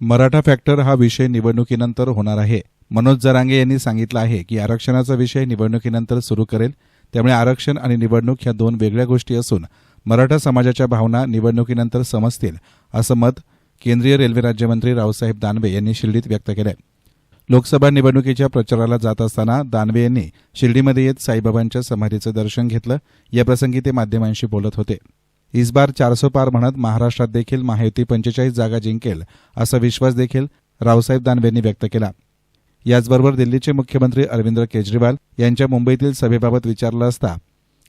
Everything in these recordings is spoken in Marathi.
मराठा फॅक्टर हा विषय निवडणुकीनंतर होणार आहे. मनोज जरांगे यांनी सांगितलं आहे की आरक्षणाचा विषय निवडणुकीनंतर सुरू करेल. त्यामुळे आरक्षण आणि निवडणूक ह्या दोन वेगळ्या गोष्टी असून मराठा समाजाच्या भावना निवडणुकीनंतर समजतील असं मत केंद्रीय रेल्वे राज्यमंत्री रावसाहेब दानवे यांनी शिर्डीत व्यक्त केलंय. लोकसभा निवडणुकीच्या प्रचाराला जात असताना दानवे यांनी शिर्डीमध्ये येत साईबाबांच्या समाधीचं दर्शन घेतलं. याप्रसंगी ते माध्यमांशी बोलत होते. इस बार चारसो पार म्हणत महाराष्ट्रात देखील महायुती पंचेचाळीस जागा जिंकेल असा विश्वास देखील रावसाहेब दानवेंनी व्यक्त केला. याचबरोबर दिल्लीचे मुख्यमंत्री अरविंद केजरीवाल यांच्या मुंबईतील सभेबाबत विचारलं असता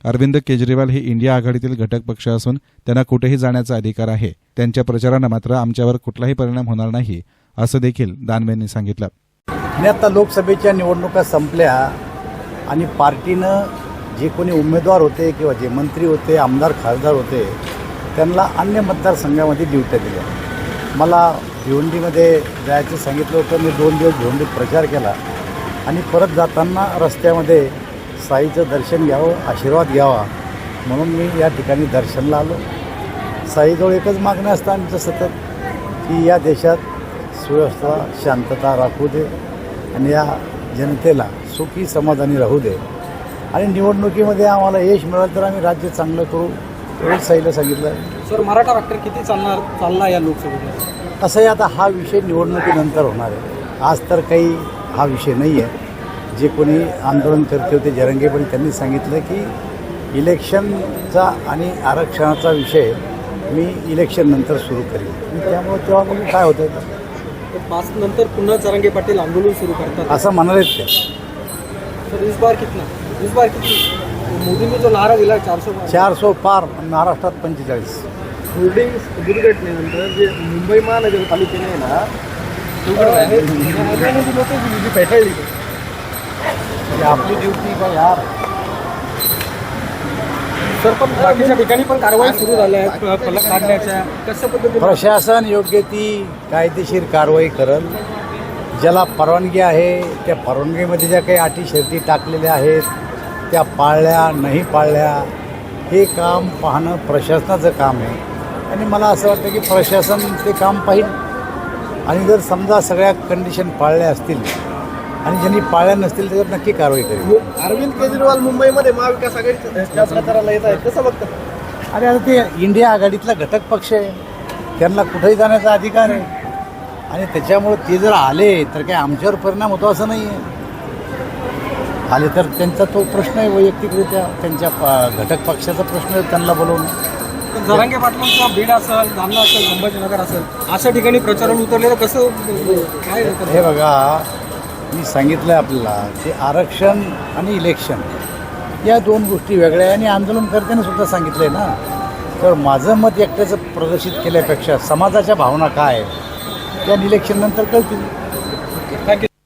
अरविंद केजरीवाल हे इंडिया आघाडीतील घटक पक्ष असून त्यांना कुठेही जाण्याचा अधिकार आहे. त्यांच्या प्रचारानं मात्र आमच्यावर कुठलाही परिणाम होणार नाही असं देखील दानवेंनी सांगितलं. आणि आता लोकसभेच्या निवडणुका संपल्या आणि पार्टीनं जे कोणी उमेदवार होते किंवा जे मंत्री होते आमदार खासदार होते त्यांना अन्य मतदारसंघामध्ये ड्युट्या दिल्या. मला भिवंडीमध्ये जायचं सांगितलं होतं मी दोन दिवस भिवंडीत प्रचार केला आणि परत जाताना रस्त्यामध्ये साईचं दर्शन घ्यावं आशीर्वाद घ्यावा म्हणून मी या ठिकाणी दर्शनला आलो. साईजवळ एकच मागणं असतं आमचं सतत की या देशात सुव्यवस्था शांतता राखू दे आणि या जनतेला सुखी समाधानी राहू दे. आणि निवडणुकीमध्ये आम्हाला यश मिळालं तर आम्ही राज्य चांगलं करू एवढंच साईला सांगितलं. सर मराठा फॅक्टर किती चालणार चालला या लोकसभेमध्ये? असं आहे आता हा विषय निवडणुकीनंतर होणार आहे. आज तर काही हा विषय नाही आहे जे कोणी आंदोलन करते होते जरंगे पण त्यांनी सांगितलं की इलेक्शनचा आणि आरक्षणाचा विषय मी इलेक्शन नंतर सुरू करेन. त्यामुळे तेव्हा बघू काय होतं पाच नंतर पुन्हा जरांगे पाटील आंदोलन सुरू करतात. असं म्हणालेत ते. सर इस बार कितना? इस बार किती मोदींनी जो नारा दिला चारशे चार सो पार महाराष्ट्रात पंचेचाळीस. होर्डिंग दुर्घटनेनंतर जे मुंबई महानगरपालिकेने ना हे जी पेटाळली. ही आपली ड्युटी का यार. सर पण बाकीच्या ठिकाणी पण कारवाई सुरू झाल्या आहेत फलक काढण्याच्या. कशा पद्धतीने? प्रशासन योग्य ती कायदेशीर कारवाई करल. ज्याला परवानगी आहे त्या परवानगीमध्ये ज्या काही अटी शर्ती टाकलेल्या आहेत त्या पाळल्या नाही पाळल्या हे काम पाहणं प्रशासनाचं काम आहे. आणि मला असं वाटतं की प्रशासन ते काम पाहिजे आणि जर समजा सगळ्या कंडिशन पाळल्या असतील आणि ज्यांनी पाळल्या नसतील त्याच्यावर नक्की कारवाई करेल अरविंद केजरीवाल मुंबईमध्ये महाविकास आघाडीच्या प्रचाराला येत आहेत. कसं बघतं आणि आता ते इंडिया आघाडीतला घटक पक्ष आहे. त्यांना कुठेही जाण्याचा अधिकार आहे. आणि त्याच्यामुळे ते जर आले तर काय आमच्यावर परिणाम होतो असं नाही आहे आले तर त्यांचा तो प्रश्न आहे वैयक्तिकरित्या त्यांच्या प- घटक पक्षाचा प्रश्न आहे त्यांना बोलवणं. जरांगे पाटलांचा बीड असेल जालना असेल संभाजीनगर असेल अशा ठिकाणी प्रचाराला उतरले तर कसं काय हे बघा मी सांगितलं आहे आपल्याला की आरक्षण आणि इलेक्शन या दोन गोष्टी वेगळ्या आहे आणि आंदोलनकर्त्याने सुद्धा सांगितलं आहे ना. तर माझं मत एकट्याचं प्रदर्शित केल्यापेक्षा समाजाच्या भावना काय त्या इलेक्शन नंतर कळतील थँक्यू